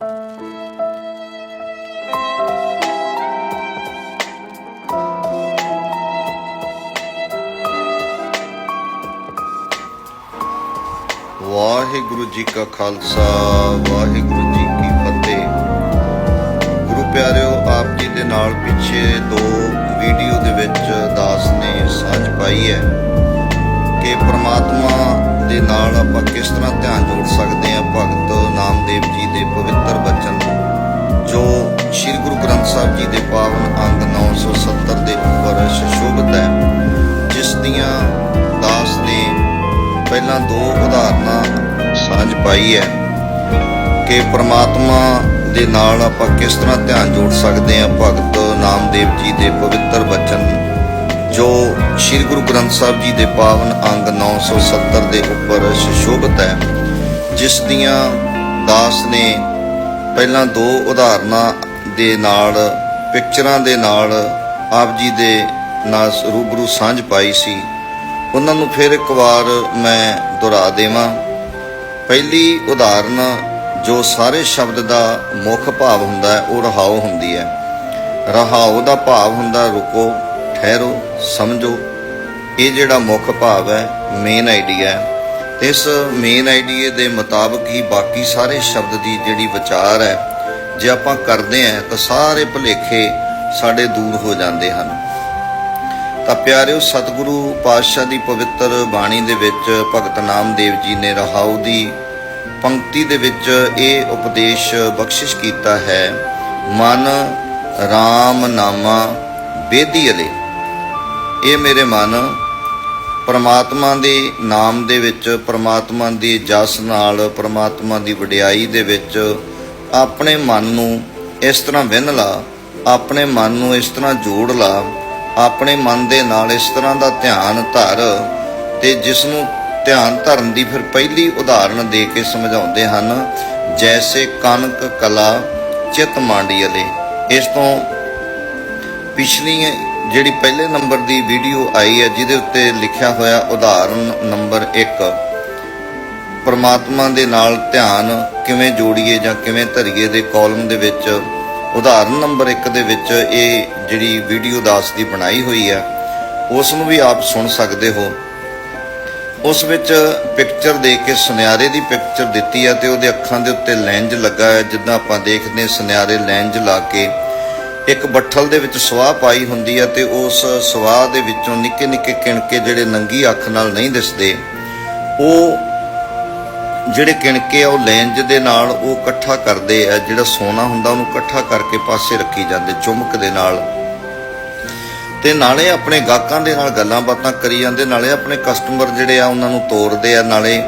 ਵਾਹਿਗੁਰੂ ਜੀ ਕਾ ਖਾਲਸਾ, ਵਾਹਿਗੁਰੂ ਜੀ ਕੀ ਫਤਿਹ। ਗੁਰੂ ਪਿਆਰਿਓ, ਆਪ ਜੀ ਦੇ ਨਾਲ ਪਿੱਛੇ ਦੋ ਵੀਡੀਓ ਦੇ ਵਿੱਚ ਦਾਸ ਨੇ ਸਾਂਝ ਪਾਈ ਹੈ ਕਿ ਪ੍ਰਮਾਤਮਾ ਦੇ ਨਾਲ ਆਪਾਂ ਕਿਸ ਤਰ੍ਹਾਂ ਧਿਆਨ ਜੋੜ ਸਕਦੇ ਹਾਂ ਭਗਤ ਦੇਵ ਜੀ ਦੇ ਪਵਿੱਤਰ ਬਚਨ ਜੋ ਸ੍ਰੀ ਗੁਰੂ ਗ੍ਰੰਥ ਸਾਹਿਬ ਜੀ ਦੇ ਪਾਵਨ ਅੰਗ 970 ਦੇ ਉੱਪਰ ਸ਼ੋਭਤ ਹੈ, ਜਿਸ ਦੀਆਂ ਦਾਸ ਨੇ ਪਹਿਲਾਂ ਦੋ ਉਦਾਹਰਨਾਂ ਸਾਂਝ ਪਾਈ ਹੈ ਕਿ ਪ੍ਰਮਾਤਮਾ ਦੇ ਨਾਲ ਆਪਾਂ ਕਿਸ ਤਰ੍ਹਾਂ ਧਿਆਨ ਜੋੜ ਸਕਦੇ ਹਾਂ ਭਗਤ ਨਾਮਦੇਵ ਜੀ ਦੇ ਪਵਿੱਤਰ ਬਚਨ ਜੋ ਸ੍ਰੀ ਗੁਰੂ ਗ੍ਰੰਥ ਸਾਹਿਬ ਜੀ ਦੇ ਪਾਵਨ ਅੰਗ 970 ਦੇ ਉੱਪਰ ਸ਼ੋਭਤ ਹੈ, ਜਿਸ ਦੀਆਂ ਦਾਸ ਨੇ ਪਹਿਲਾਂ ਦੋ ਉਦਾਹਰਨਾਂ ਦੇ ਨਾਲ, ਪਿਕਚਰਾਂ ਦੇ ਨਾਲ ਆਪ ਜੀ ਦੇ ਨਾਲ ਰੂਬਰੂ ਸਾਂਝ ਪਾਈ ਸੀ। ਉਹਨਾਂ ਨੂੰ ਫਿਰ ਇੱਕ ਵਾਰ ਮੈਂ ਦੁਹਰਾ ਦੇਵਾਂ। ਪਹਿਲੀ ਉਦਾਹਰਨ, ਜੋ ਸਾਰੇ ਸ਼ਬਦ ਦਾ ਮੁੱਖ ਭਾਵ ਹੁੰਦਾ ਹੈ, ਉਹ ਰਹਾਉ ਹੁੰਦੀ ਹੈ। ਰਹਾਉ ਦਾ ਭਾਵ ਹੁੰਦਾ, ਰੁਕੋ, ਠਹਿਰੋ, ਸਮਝੋ। ਇਹ ਜਿਹੜਾ ਮੁੱਖ ਭਾਵ ਹੈ ਮੇਨ ਆਈਡੀਆ ਹੈ। ਤੇ ਇਸ ਮੇਨ ਆਈਡੀਏ ਦੇ ਮੁਤਾਬਕ ਹੀ ਬਾਕੀ ਸਾਰੇ ਸ਼ਬਦ ਦੀ ਜਿਹੜੀ ਵਿਚਾਰ ਹੈ, ਜੇ ਆਪਾਂ ਕਰਦੇ ਹਾਂ ਤਾਂ ਸਾਰੇ ਭੁਲੇਖੇ ਸਾਡੇ ਦੂਰ ਹੋ ਜਾਂਦੇ ਹਨ। ਤਾਂ ਪਿਆਰਿਓ, ਸਤਿਗੁਰੂ ਪਾਤਸ਼ਾਹ ਦੀ ਪਵਿੱਤਰ ਬਾਣੀ ਦੇ ਵਿੱਚ ਭਗਤ ਨਾਮਦੇਵ ਜੀ ਨੇ ਰਹਾਉ ਦੀ ਪੰਕਤੀ ਦੇ ਵਿੱਚ ਇਹ ਉਪਦੇਸ਼ ਬਖਸ਼ਿਸ਼ ਕੀਤਾ ਹੈ, ਮਨ RAM ਨਾਮਾ ਬੇਦੀ ਅਲੇ। ਇਹ ਮੇਰੇ ਮਨ ਪਰਮਾਤਮਾ ਦੇ ਨਾਮ ਦੇ ਵਿੱਚ, ਪਰਮਾਤਮਾ ਦੀ ਜਸ ਨਾਲ, ਪਰਮਾਤਮਾ ਦੀ ਵਡਿਆਈ ਦੇ ਵਿੱਚ ਆਪਣੇ ਮਨ ਨੂੰ ਇਸ ਤਰ੍ਹਾਂ ਵਿੰਨ ਲਾ, ਆਪਣੇ ਮਨ ਨੂੰ ਇਸ ਤਰ੍ਹਾਂ ਜੋੜ ਲਾ, ਆਪਣੇ ਮਨ ਦੇ ਨਾਲ ਇਸ ਤਰ੍ਹਾਂ ਦਾ ਧਿਆਨ ਧਰ ਤੇ ਜਿਸ ਨੂੰ ਧਿਆਨ ਧਰਨ ਦੀ ਫਿਰ ਪਹਿਲੀ ਉਦਾਹਰਣ ਦੇ ਕੇ ਸਮਝਾਉਂਦੇ ਹਨ, ਜੈਸੇ ਕਨਕ ਕਲਾ, ਚਿਤ ਮਾਂਡੀਅਲੇ ਇਸ ਤੋਂ ਪਿਛਲੀ ਜਿਹੜੀ ਪਹਿਲੇ ਨੰਬਰ ਦੀ ਵੀਡੀਓ ਆਈ ਹੈ, ਜਿਹਦੇ ਉੱਤੇ ਲਿਖਿਆ ਹੋਇਆ ਉਦਾਹਰਨ ਨੰਬਰ 1 ਪਰਮਾਤਮਾ ਦੇ ਨਾਲ ਧਿਆਨ ਕਿਵੇਂ ਜੋੜੀਏ ਜਾਂ ਕਿਵੇਂ ਧਰੀਏ ਦੇ ਕਾਲਮ ਦੇ ਵਿੱਚ, ਉਦਾਹਰਨ ਨੰਬਰ 1 ਦੇ ਵਿੱਚ ਇਹ ਜਿਹੜੀ ਵੀਡੀਓ ਦਾਸ ਦੀ ਬਣਾਈ ਹੋਈ ਹੈ ਉਸ ਨੂੰ ਵੀ ਆਪ ਸੁਣ ਸਕਦੇ ਹੋ। ਉਸ ਵਿੱਚ ਪਿਕਚਰ ਦੇ ਕੇ ਸੁਨਿਆਰੇ ਦੀ ਪਿਕਚਰ ਦਿੱਤੀ ਹੈ ਤੇ ਉਹਦੇ ਅੱਖਾਂ ਦੇ ਉੱਤੇ ਲੈਂਜ ਲੱਗਾ ਹੈ, ਜਿੱਦਾਂ ਆਪਾਂ ਦੇਖਦੇ ਹਾਂ ਸੁਨਿਆਰੇ ਲੈਂਜ ਲਾ ਕੇ ਇੱਕ ਬੱਠਲ ਦੇ ਵਿੱਚ ਸਵਾਹ ਪਾਈ ਹੁੰਦੀ ਹੈ ਤੇ ਉਸ ਸਵਾਹ ਦੇ ਵਿੱਚੋਂ ਨਿੱਕੇ ਨਿੱਕੇ ਕਿਣਕੇ ਜਿਹੜੇ ਨੰਗੀ ਅੱਖ ਨਾਲ ਨਹੀਂ ਦਿਸਦੇ, ਉਹ ਜਿਹੜੇ ਕਿਣਕੇ ਆ ਉਹ ਲੈਂਜ ਦੇ ਨਾਲ ਉਹ ਇਕੱਠਾ ਕਰਦੇ ਆ, ਜਿਹੜਾ ਸੋਨਾ ਹੁੰਦਾ ਉਹਨੂੰ ਇਕੱਠਾ ਕਰਕੇ ਪਾਸੇ ਰੱਖੀ ਜਾਂਦੇ, ਚੁੰਮਕ ਦੇ ਨਾਲ। ਤੇ ਨਾਲੇ ਆਪਣੇ ਗਾਹਕਾਂ ਦੇ ਨਾਲ ਗੱਲਾਂ ਬਾਤਾਂ ਕਰੀ ਜਾਂਦੇ, ਨਾਲੇ ਆਪਣੇ ਕਸਟਮਰ ਜਿਹੜੇ ਆ ਉਹਨਾਂ ਨੂੰ ਤੋਰਦੇ ਆ, ਨਾਲੇ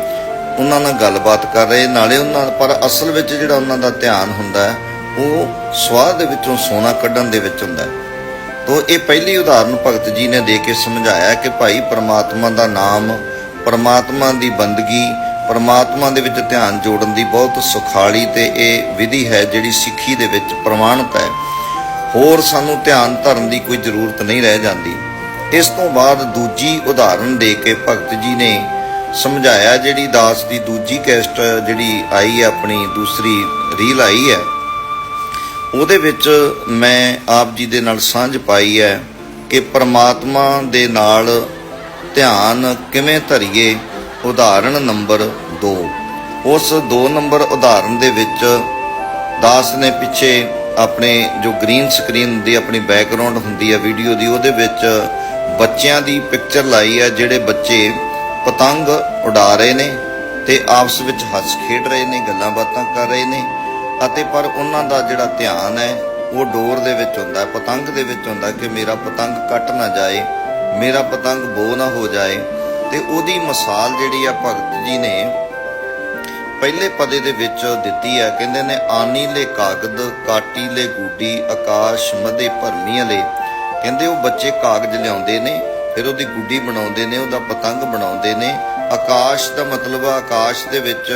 ਉਹਨਾਂ ਨਾਲ ਗੱਲਬਾਤ ਕਰ ਰਹੇ, ਨਾਲੇ ਉਹਨਾਂ, ਪਰ ਅਸਲ ਵਿੱਚ ਜਿਹੜਾ ਉਹਨਾਂ ਦਾ ਧਿਆਨ ਹੁੰਦਾ ਹੈ ਉਹ ਸਵਾਦ ਦੇ ਵਿੱਚੋਂ ਸੋਨਾ ਕੱਢਣ ਦੇ ਵਿੱਚ ਹੁੰਦਾ ਹੈ। ਤੋ ਇਹ ਪਹਿਲੀ ਉਦਾਹਰਨ ਭਗਤ ਜੀ ਨੇ ਦੇ ਕੇ ਸਮਝਾਇਆ ਕਿ ਭਾਈ ਪਰਮਾਤਮਾ ਦਾ ਨਾਮ, ਪਰਮਾਤਮਾ ਦੀ ਬੰਦਗੀ, ਪਰਮਾਤਮਾ ਦੇ ਵਿੱਚ ਧਿਆਨ ਜੋੜਨ ਦੀ ਬਹੁਤ ਸੁਖਾਲੀ ਤੇ ਇਹ ਵਿਧੀ ਹੈ ਜਿਹੜੀ ਸਿੱਖੀ ਦੇ ਵਿੱਚ ਪ੍ਰਮਾਣਿਤ ਹੈ। ਹੋਰ ਸਾਨੂੰ ਧਿਆਨ ਧਰਨ ਦੀ ਕੋਈ ਜ਼ਰੂਰਤ ਨਹੀਂ ਰਹਿ ਜਾਂਦੀ। ਇਸ ਤੋਂ ਬਾਅਦ ਦੂਜੀ ਉਦਾਹਰਨ ਦੇ ਕੇ ਭਗਤ ਜੀ ਨੇ ਸਮਝਾਇਆ ਜਿਹੜੀ ਦਾਸ ਦੀ ਦੂਜੀ ਕੈਸਟ ਜਿਹੜੀ ਆਈ ਹੈ, ਆਪਣੀ ਦੂਸਰੀ ਰੀਲ ਆਈ ਹੈ। ਉਹਦੇ ਵਿੱਚ ਮੈਂ ਆਪ ਜੀ ਦੇ ਨਾਲ ਸਾਂਝ ਪਾਈ ਹੈ ਕਿ ਪ੍ਰਮਾਤਮਾ ਦੇ ਨਾਲ ਧਿਆਨ ਕਿਵੇਂ ਧਰੀਏ, ਉਦਾਹਰਣ ਨੰਬਰ 2 ਉਸ 2 ਨੰਬਰ ਉਦਾਹਰਣ ਦੇ ਵਿੱਚ ਦਾਸ ਨੇ ਪਿੱਛੇ ਆਪਣੇ ਜੋ ਗ੍ਰੀਨ ਸਕਰੀਨ ਦੀ ਆਪਣੀ ਬੈਕਗ੍ਰਾਉਂਡ ਹੁੰਦੀ ਹੈ ਵੀਡੀਓ ਦੀ, ਉਹਦੇ ਵਿੱਚ ਬੱਚਿਆਂ ਦੀ ਪਿਕਚਰ ਲਾਈ ਹੈ, ਜਿਹੜੇ ਬੱਚੇ ਪਤੰਗ ਉਡਾ ਰਹੇ ਨੇ ਤੇ ਆਪਸ ਵਿੱਚ ਹੱਸ ਖੇਡ ਰਹੇ ਨੇ, ਗੱਲਾਂ ਬਾਤਾਂ ਕਰ ਰਹੇ ਨੇ। ਅਤੇ ਪਰ ਉਹਨਾਂ ਦਾ ਜਿਹੜਾ ਧਿਆਨ ਹੈ, ਉਹ ਡੋਰ ਦੇ ਵਿੱਚ ਹੁੰਦਾ ਪਤੰਗ ਦੇ ਵਿੱਚ ਹੁੰਦਾ ਕਿ ਮੇਰਾ ਪਤੰਗ ਕੱਟ ਨਾ ਜਾਏ, ਮੇਰਾ ਪਤੰਗ ਬੋ ਨਾ ਹੋ ਜਾਏ। ਤੇ ਉਹਦੀ ਮਿਸਾਲ ਜਿਹੜੀ ਆ ਭਗਤ ਜੀ ਨੇ ਪਹਿਲੇ ਪਦੇ ਦੇ ਵਿੱਚ ਦਿੱਤੀ ਹੈ, ਕਹਿੰਦੇ ਨੇ, ਆਨੀ ਲੈ ਕਾਗਦ, ਕਾਟੀ ਲੈ ਗੂਡੀ, ਆਕਾਸ਼ ਮਦੇ ਭਰਮੀ ਲੈ। ਕਹਿੰਦੇ ਉਹ ਬੱਚੇ ਕਾਗਜ਼ ਲਿਆਉਂਦੇ ਨੇ, ਫਿਰ ਉਹਦੀ ਗੁੱਡੀ ਬਣਾਉਂਦੇ ਨੇ, ਉਹਦਾ ਪਤੰਗ ਬਣਾਉਂਦੇ ਨੇ। ਆਕਾਸ਼ ਦਾ ਮਤਲਬ ਆਕਾਸ਼ ਦੇ ਵਿੱਚ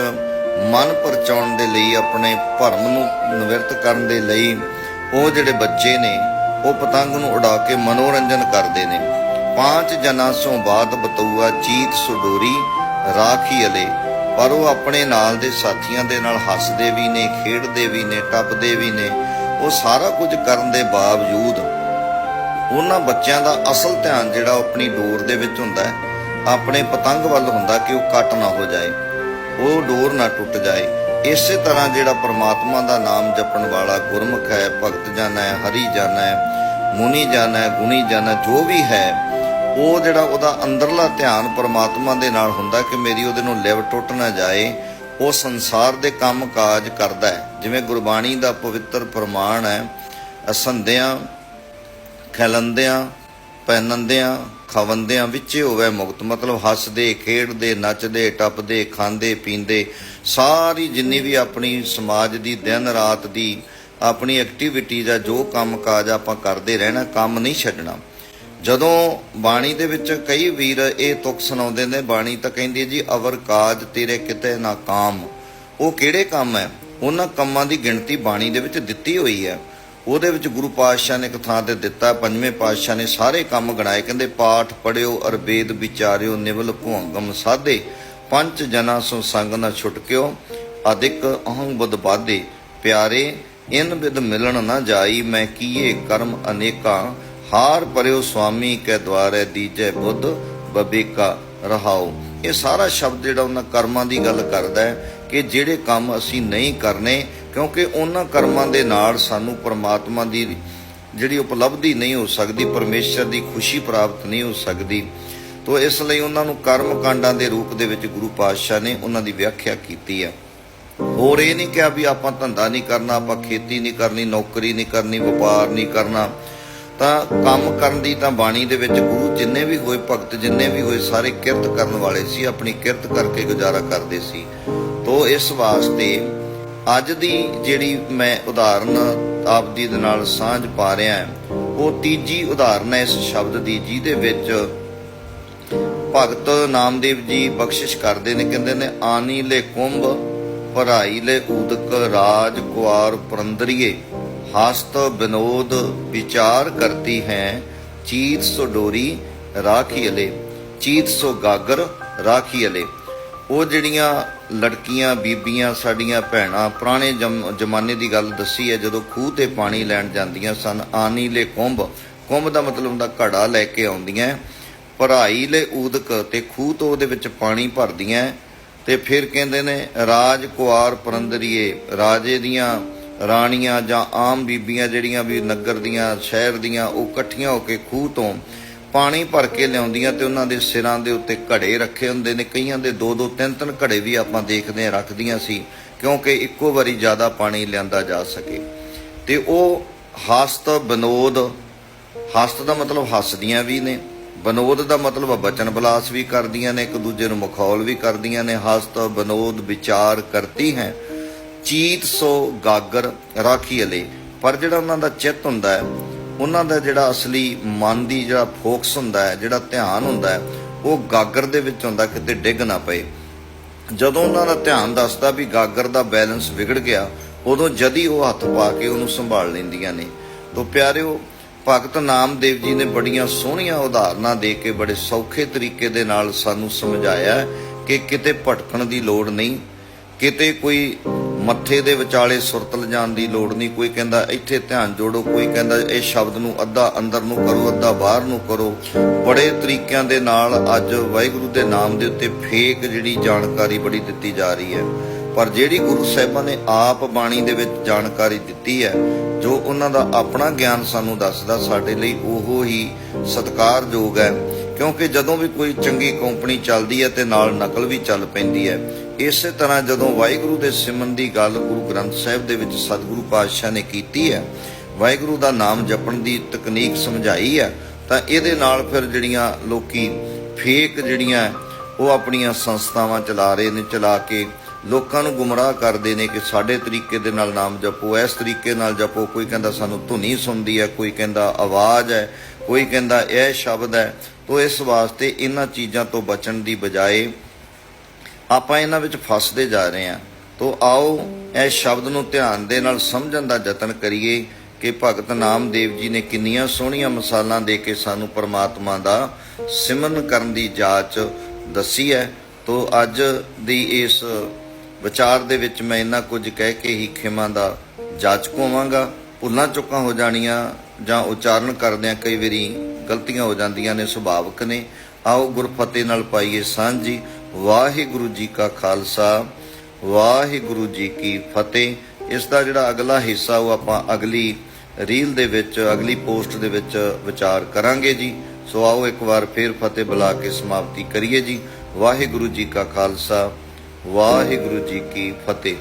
ਮਨ ਪਰਚਾਉਣ ਦੇ ਲਈ, ਆਪਣੇ ਭਰਮ ਨੂੰ ਨਿਵਰਤ ਕਰਨ ਦੇ ਲਈ ਉਹ ਜਿਹੜੇ ਬੱਚੇ ਨੇ, ਉਹ ਪਤੰਗ ਨੂੰ ਉਡਾ ਕੇ ਮਨੋਰੰਜਨ ਕਰਦੇ ਨੇ। ਪੰਜ ਜਨਾਂ ਸੋਂ ਬਾਤ ਬਤੂਆ ਚੀਤ ਸੁਡੋਰੀ, ਰਾਖੀ ਅਲੇ, ਪਰ ਉਹ ਆਪਣੇ ਨਾਲ ਦੇ ਸਾਥੀਆਂ ਦੇ ਨਾਲ ਹੱਸਦੇ ਵੀ ਨੇ, ਖੇਡਦੇ ਵੀ ਨੇ, ਟੱਪਦੇ ਵੀ ਨੇ। ਉਹ ਸਾਰਾ ਕੁਝ ਕਰਨ ਦੇ ਬਾਵਜੂਦ ਉਹਨਾਂ ਬੱਚਿਆਂ ਦਾ ਅਸਲ ਧਿਆਨ ਜਿਹੜਾ ਉਹ ਆਪਣੀ ਡੋਰ ਦੇ ਵਿੱਚ ਹੁੰਦਾ ਹੈ, ਆਪਣੇ ਪਤੰਗ ਵੱਲ ਹੁੰਦਾ ਕਿ ਉਹ ਕੱਟ ਨਾ ਹੋ ਜਾਏ। ਉਹ ਡੋਰ ਨਾ ਟੁੱਟ ਜਾਏ। ਇਸੇ ਤਰ੍ਹਾਂ ਜਿਹੜਾ ਪ੍ਰਮਾਤਮਾ ਦਾ ਨਾਮ ਜਪਣ ਵਾਲਾ ਗੁਰਮੁਖ ਹੈ, ਭਗਤ ਜਨ ਹੈ, ਹਰੀ ਜਨ ਹੈ, ਮੁਨੀ ਜਨ ਹੈ, ਗੁਣੀ ਜਨ ਹੈ, ਜੋ ਵੀ ਹੈ, ਉਹ ਜਿਹੜਾ ਉਹਦਾ ਅੰਦਰਲਾ ਧਿਆਨ ਪ੍ਰਮਾਤਮਾ ਦੇ ਨਾਲ ਹੁੰਦਾ ਕਿ ਮੇਰੀ ਉਹਦੇ ਨੂੰ ਲਿਵ ਟੁੱਟ ਨਾ ਜਾਏ, ਉਹ ਸੰਸਾਰ ਦੇ ਕੰਮ ਕਾਜ ਕਰਦਾ ਹੈ। ਜਿਵੇਂ ਗੁਰਬਾਣੀ ਦਾ ਪਵਿੱਤਰ ਪ੍ਰਮਾਣ ਹੈ ਅਸੰਦਿਆਂ ਖਿਲੰਦਿਆਂ ਪਹਿਨੰਦਿਆਂ ਖਵੰਦਿਆਂ ਵਿੱਚ ਹੋਵੇ ਮੁਕਤ। ਮਤਲਬ ਹੱਸਦੇ, ਖੇਡਦੇ, ਨੱਚਦੇ, ਟੱਪਦੇ, ਖਾਂਦੇ, ਪੀਂਦੇ, ਸਾਰੀ ਜਿੰਨੀ ਵੀ ਆਪਣੀ ਸਮਾਜ ਦੀ, ਦਿਨ ਰਾਤ ਦੀ ਆਪਣੀ ਐਕਟੀਵਿਟੀ ਦਾ ਜੋ ਕੰਮ ਕਾਜ ਆਪਾਂ ਕਰਦੇ ਰਹਿਣਾ, ਕੰਮ ਨਹੀਂ ਛੱਡਣਾ। ਜਦੋਂ ਬਾਣੀ ਦੇ ਵਿੱਚ ਕਈ ਵੀਰ ਇਹ ਤੁਕ ਸੁਣਾਉਂਦੇ ਨੇ, ਬਾਣੀ ਤਾਂ ਕਹਿੰਦੀ ਹੈ ਜੀ, ਅਵਰ ਕਾਜ ਤੇਰੇ ਕਿਤੇ ਨਾ ਕਾਮ। ਉਹ ਕਿਹੜੇ ਕੰਮ ਹੈ? ਉਹਨਾਂ ਕੰਮਾਂ ਦੀ ਗਿਣਤੀ ਬਾਣੀ ਦੇ ਵਿੱਚ ਦਿੱਤੀ ਹੋਈ ਹੈ। ਉਹਦੇ ਵਿੱਚ ਗੁਰੂ ਪਾਤਸ਼ਾਹ ਨੇ ਇੱਕ ਥਾਂ ਤੇ ਦਿੱਤਾ, ਪੰਜਵੇਂ ਪਾਤਸ਼ਾਹ ਨੇ ਸਾਰੇ ਕੰਮ ਗਣਾਏ, ਕਹਿੰਦੇ ਪਾਠ ਪੜਿਓ ਅਰ ਵਿਚਾਰਿਓ, ਨਿਵਲ ਭੁੰਗਮ ਸਾਧੇ, ਪੰਜ ਜਨਾ ਸੋ ਸੰਗ ਨਾ ਛੁਟਕਿਓ ਅਧਿਕ ਅਹੰ ਬੁੱਧ ਬਾਧੇ ਪਿਆਰੇ, ਇਨ ਵਿਦ ਮਿਲਣ ਨਾ ਜਾਈ, ਮੈਂ ਕੀਏ ਕਰਮ ਅਨੇਕਾਂ, ਹਾਰ ਪਰਿਓ ਸੁਆਮੀ ਕੈ ਦਵਾਰੇ ਦੀਜੈ ਬੁੱਧ, ਬਬੇਕਾ ਰਹਾਓ ਇਹ ਸਾਰਾ ਸ਼ਬਦ ਜਿਹੜਾ ਉਹਨਾਂ ਕਰਮਾਂ ਦੀ ਗੱਲ ਕਰਦਾ ਹੈ ਕਿ ਜਿਹੜੇ ਕੰਮ ਅਸੀਂ ਨਹੀਂ ਕਰਨੇ ਕਿਉਂਕਿ ਉਹਨਾਂ ਕਰਮਾਂ ਦੇ ਨਾਲ ਸਾਨੂੰ ਪਰਮਾਤਮਾ ਦੀ ਜਿਹੜੀ ਉਪਲਬਧੀ ਨਹੀਂ ਹੋ ਸਕਦੀ, ਪਰਮੇਸ਼ਰ ਦੀ ਖੁਸ਼ੀ ਪ੍ਰਾਪਤ ਨਹੀਂ ਹੋ ਸਕਦੀ। ਤੋ ਇਸ ਲਈ ਉਹਨਾਂ ਨੂੰ ਕਰਮ ਕਾਂਡਾਂ ਦੇ ਰੂਪ ਦੇ ਵਿੱਚ ਗੁਰੂ ਪਾਤਸ਼ਾਹ ਨੇ ਉਹਨਾਂ ਦੀ ਵਿਆਖਿਆ ਕੀਤੀ ਹੈ। ਹੋਰ ਇਹ ਨਹੀਂ ਕਿਹਾ ਵੀ ਆਪਾਂ ਧੰਦਾ ਨਹੀਂ ਕਰਨਾ, ਆਪਾਂ ਖੇਤੀ ਨਹੀਂ ਕਰਨੀ, ਨੌਕਰੀ ਨਹੀਂ ਕਰਨੀ, ਵਪਾਰ ਨਹੀਂ ਕਰਨਾ। ਤਾਂ ਕੰਮ ਕਰਨ ਦੀ ਤਾਂ ਬਾਣੀ ਦੇ ਵਿੱਚ ਗੁਰੂ ਜਿੰਨੇ ਵੀ ਹੋਏ ਭਗਤ, ਜਿੰਨੇ ਵੀ ਹੋਏ ਸਾਰੇ ਕਿਰਤ ਕਰਨ ਵਾਲੇ ਸੀ, ਆਪਣੀ ਕਿਰਤ ਕਰਕੇ ਗੁਜ਼ਾਰਾ ਕਰਦੇ ਸੀ। ਤੋ ਇਸ ਵਾਸਤੇ ਅੱਜ ਦੀ ਜਿਹੜੀ ਮੈਂ ਉਦਾਹਰਨ ਆਪ ਜੀ ਦੇ ਨਾਲ ਸਾਂਝ ਪਾ ਰਿਹਾ ਹਾਂ, ਉਹ ਤੀਜੀ ਉਦਾਹਰਨ ਹੈ ਇਸ ਸ਼ਬਦ ਦੀ, ਜਿਹਦੇ ਵਿੱਚ ਭਗਤ ਨਾਮਦੇਵ ਜੀ ਬਖਸ਼ਿਸ਼ ਕਰਦੇ ਨੇ, ਕਹਿੰਦੇ ਨੇ, ਆਨੀ ਲੈ ਕੁੰਭ, ਭਰਾਈ ਲੈ ਉਦਕ ਰਾਜ ਕੁਆਰ ਪੁਰੰਦਰੀਏ, ਹਸਤ ਬਿਨੋਦ ਵਿਚਾਰ ਕਰਤੀ ਹੈ, ਚੀਤ ਸੋ ਡੋਰੀ ਰਾਖੀ ਅਲੇ, ਚੀਤ ਸੋ ਗਾਗਰ ਰਾਖੀ ਅਲੇ। ਉਹ ਜਿਹੜੀਆਂ ਲੜਕੀਆਂ, ਬੀਬੀਆਂ, ਸਾਡੀਆਂ ਭੈਣਾਂ, ਪੁਰਾਣੇ ਜਮ- ਜ਼ਮਾਨੇ ਦੀ ਗੱਲ ਦੱਸੀ ਹੈ, ਜਦੋਂ ਖੂਹ ਤੇ ਪਾਣੀ ਲੈਣ ਜਾਂਦੀਆਂ ਸਨ, ਆਨੀ ਲੈ ਕੁੰਭ ਕੁੰਭ ਦਾ ਮਤਲਬ ਹੁੰਦਾ ਘੜਾ ਲੈ ਕੇ ਆਉਂਦੀਆਂ, ਭਰਾਈ ਲੈ ਊਦਕ ਤੇ ਖੂਹ ਤੋਂ ਉਹਦੇ ਵਿੱਚ ਪਾਣੀ ਭਰਦੀਆਂ, ਤੇ ਫਿਰ ਕਹਿੰਦੇ ਨੇ, ਰਾਜ ਕੁਆਰ ਪਰੰਦਰੀਏ, ਰਾਜੇ ਦੀਆਂ ਰਾਣੀਆਂ ਜਾਂ ਆਮ ਬੀਬੀਆਂ ਜਿਹੜੀਆਂ ਵੀ ਨਗਰ ਦੀਆਂ, ਸ਼ਹਿਰ ਦੀਆਂ, ਉਹ ਇਕੱਠੀਆਂ ਹੋ ਕੇ ਖੂਹ ਤੋਂ ਪਾਣੀ ਭਰ ਕੇ ਲਿਆਉਂਦੀਆਂ ਤੇ ਉਹਨਾਂ ਦੇ ਸਿਰਾਂ ਦੇ ਉੱਤੇ ਘੜੇ ਰੱਖੇ ਹੁੰਦੇ ਨੇ। ਕਈਆਂ ਦੇ ਦੋ ਦੋ ਤਿੰਨ ਤਿੰਨ ਘੜੇ ਵੀ ਆਪਾਂ ਦੇਖਦੇ ਹਾਂ, ਰੱਖਦੀਆਂ ਸੀ, ਕਿਉਂਕਿ ਇੱਕੋ ਵਾਰੀ ਜ਼ਿਆਦਾ ਪਾਣੀ ਲਿਆਂਦਾ ਜਾ ਸਕੇ। ਤੇ ਉਹ ਹਸਤ ਬਨੋਦ, ਹਸਤ ਦਾ ਮਤਲਬ ਹੱਸਦੀਆਂ ਵੀ ਨੇ, ਬਨੋਦ ਦਾ ਮਤਲਬ ਬਚਨ ਬਲਾਸ ਵੀ ਕਰਦੀਆਂ ਨੇ, ਇੱਕ ਦੂਜੇ ਨੂੰ ਮਖੌਲ ਵੀ ਕਰਦੀਆਂ ਨੇ। ਹਸਤ ਬਨੋਦ ਵਿਚਾਰ ਕਰਤੀ ਹੈ, ਚੀਤ ਸੋ ਗਾਗਰ ਰਾਖੀ ਅਲੇ। ਪਰ ਜਿਹੜਾ ਉਹਨਾਂ ਦਾ ਚਿੱਤ ਹੁੰਦਾ ਹੈ ਉਹਨਾਂ ਦਾ ਜਿਹੜਾ ਅਸਲੀ ਮਨ ਦੀ ਜਿਹੜਾ ਫੋਕਸ ਹੁੰਦਾ ਹੈ, ਜਿਹੜਾ ਧਿਆਨ ਹੁੰਦਾ ਹੈ, ਉਹ ਗਾਗਰ ਦੇ ਵਿੱਚ ਹੁੰਦਾ, ਕਿਤੇ ਡਿੱਗ ਨਾ ਪਏ। ਜਦੋਂ ਉਹਨਾਂ ਦਾ ਧਿਆਨ ਦੱਸਦਾ ਵੀ ਗਾਗਰ ਦਾ ਬੈਲੈਂਸ ਵਿਗੜ ਗਿਆ, ਉਦੋਂ ਜਦੀ ਉਹ ਹੱਥ ਪਾ ਕੇ ਉਹਨੂੰ ਸੰਭਾਲ ਲੈਂਦੀਆਂ ਨੇ। ਤੋ ਪਿਆਰਿਓ, ਭਗਤ ਨਾਮਦੇਵ ਜੀ ਨੇ ਬੜੀਆਂ ਸੋਹਣੀਆਂ ਉਦਾਹਰਨਾਂ ਦੇ ਕੇ ਬੜੇ ਸੌਖੇ ਤਰੀਕੇ ਦੇ ਨਾਲ ਸਾਨੂੰ ਸਮਝਾਇਆ ਕਿ ਕਿਤੇ ਭਟਕਣ ਦੀ ਲੋੜ ਨਹੀਂ, ਕਿਤੇ ਕੋਈ ਮੱਥੇ ਦੇ ਵਿਚਾਲੇ ਸੁਰਤ ਲਿਜਾਣ ਦੀ ਲੋੜ ਨਹੀਂ। ਕੋਈ ਕਹਿੰਦਾ, ਇੱਥੇ ਧਿਆਨ ਜੋੜੋ। ਕੋਈ ਕਹਿੰਦਾ, ਇਹ ਸ਼ਬਦ ਨੂੰ ਅੱਧਾ ਅੰਦਰ ਨੂੰ ਕਰੋ, ਅੱਧਾ ਬਾਹਰ ਨੂੰ ਕਰੋ। ਬੜੇ ਤਰੀਕਿਆਂ ਦੇ ਨਾਲ ਅੱਜ ਵਾਹਿਗੁਰੂ ਦੇ ਨਾਮ ਦੇ ਉੱਤੇ ਫੇਕ ਜਿਹੜੀ ਜਾਣਕਾਰੀ ਬੜੀ ਦਿੱਤੀ ਜਾ ਰਹੀ ਹੈ। ਪਰ ਜਿਹੜੀ ਗੁਰੂ ਸਾਹਿਬਾਂ ਨੇ ਆਪ ਬਾਣੀ ਦੇ ਵਿੱਚ ਜਾਣਕਾਰੀ ਦਿੱਤੀ ਹੈ, ਜੋ ਉਹਨਾਂ ਦਾ ਆਪਣਾ ਗਿਆਨ ਸਾਨੂੰ ਦੱਸਦਾ, ਸਾਡੇ ਲਈ ਉਹ ਹੀ ਸਤਿਕਾਰਯੋਗ ਹੈ। ਕਿਉਂਕਿ ਜਦੋਂ ਵੀ ਕੋਈ ਚੰਗੀ ਕੰਪਨੀ ਚੱਲਦੀ ਹੈ ਤੇ ਨਾਲ ਨਕਲ ਵੀ ਚੱਲ ਪੈਂਦੀ ਹੈ ਇਸੇ ਤਰ੍ਹਾਂ ਜਦੋਂ ਵਾਹਿਗੁਰੂ ਦੇ ਸਿਮਰਨ ਦੀ ਗੱਲ ਗੁਰੂ ਗ੍ਰੰਥ ਸਾਹਿਬ ਦੇ ਵਿੱਚ ਸਤਿਗੁਰੂ ਪਾਤਸ਼ਾਹ ਨੇ ਕੀਤੀ ਹੈ, ਵਾਹਿਗੁਰੂ ਦਾ ਨਾਮ ਜਪਣ ਦੀ ਤਕਨੀਕ ਸਮਝਾਈ ਹੈ, ਤਾਂ ਇਹਦੇ ਨਾਲ ਫਿਰ ਜਿਹੜੀਆਂ ਲੋਕੀ ਫੇਕ ਜਿਹੜੀਆਂ ਉਹ ਆਪਣੀਆਂ ਸੰਸਥਾਵਾਂ ਚਲਾ ਰਹੇ ਨੇ, ਚਲਾ ਕੇ ਲੋਕਾਂ ਨੂੰ ਗੁੰਮਰਾਹ ਕਰਦੇ ਨੇ ਕਿ ਸਾਡੇ ਤਰੀਕੇ ਦੇ ਨਾਲ ਨਾਮ ਜਪੋ, ਇਸ ਤਰੀਕੇ ਨਾਲ ਜਪੋ, ਕੋਈ ਕਹਿੰਦਾ ਸਾਨੂੰ ਧੁਨੀ ਸੁਣਦੀ ਹੈ, ਕੋਈ ਕਹਿੰਦਾ ਆਵਾਜ਼ ਹੈ, ਕੋਈ ਕਹਿੰਦਾ ਇਹ ਸ਼ਬਦ ਹੈ, ਤੋ ਇਸ ਵਾਸਤੇ ਇਹਨਾਂ ਚੀਜ਼ਾਂ ਤੋਂ ਬਚਣ ਦੀ ਬਜਾਏ ਆਪਾਂ ਇਹਨਾਂ ਵਿੱਚ ਫਸਦੇ ਜਾ ਰਹੇ ਹਾਂ, ਤੋ ਆਓ ਇਹ ਸ਼ਬਦ ਨੂੰ ਧਿਆਨ ਦੇ ਨਾਲ ਸਮਝਣ ਦਾ ਯਤਨ ਕਰੀਏ ਕਿ ਭਗਤ ਨਾਮਦੇਵ ਜੀ ਨੇ ਕਿੰਨੀਆਂ ਸੋਹਣੀਆਂ ਮਿਸਾਲਾਂ ਦੇ ਕੇ ਸਾਨੂੰ ਪਰਮਾਤਮਾ ਦਾ ਸਿਮਰਨ ਕਰਨ ਦੀ ਜਾਚ ਦੱਸੀ ਹੈ। ਤੋ ਅੱਜ ਦੀ ਇਸ ਵਿਚਾਰ ਦੇ ਵਿੱਚ ਮੈਂ ਇੰਨਾ ਕੁਝ ਕਹਿ ਕੇ ਹੀ ਖਿਮਾ ਦਾ ਜਾਚਕ ਹੋਵਾਂਗਾ ਭੁੱਲਾਂ ਚੁੱਕਾਂ ਹੋ ਜਾਣੀਆਂ ਜਾਂ ਉਚਾਰਨ ਕਰਦਿਆਂ ਕਈ ਵਾਰੀ ਗਲਤੀਆਂ ਹੋ ਜਾਂਦੀਆਂ ਨੇ, ਸੁਭਾਵਿਕ ਨੇ। ਆਓ ਗੁਰਫਤਿਹ ਨਾਲ ਪਾਈਏ ਸਾਂਝੀ। ਵਾਹਿਗੁਰੂ ਜੀ ਕਾ ਖਾਲਸਾ, ਵਾਹਿਗੁਰੂ ਜੀ ਕੀ ਫਤਿਹ। ਇਸ ਦਾ ਜਿਹੜਾ ਅਗਲਾ ਹਿੱਸਾ ਉਹ ਆਪਾਂ ਅਗਲੀ ਰੀਲ ਦੇ ਵਿੱਚ, ਅਗਲੀ ਪੋਸਟ ਦੇ ਵਿੱਚ ਵਿਚਾਰ ਕਰਾਂਗੇ ਜੀ। ਸੋ ਆਓ ਇੱਕ ਵਾਰ ਫੇਰ ਫਤਿਹ ਬੁਲਾ ਕੇ ਸਮਾਪਤੀ ਕਰੀਏ ਜੀ। ਵਾਹਿਗੁਰੂ ਜੀ ਕਾ ਖਾਲਸਾ, ਵਾਹਿਗੁਰੂ ਜੀ ਕੀ ਫਤਿਹ।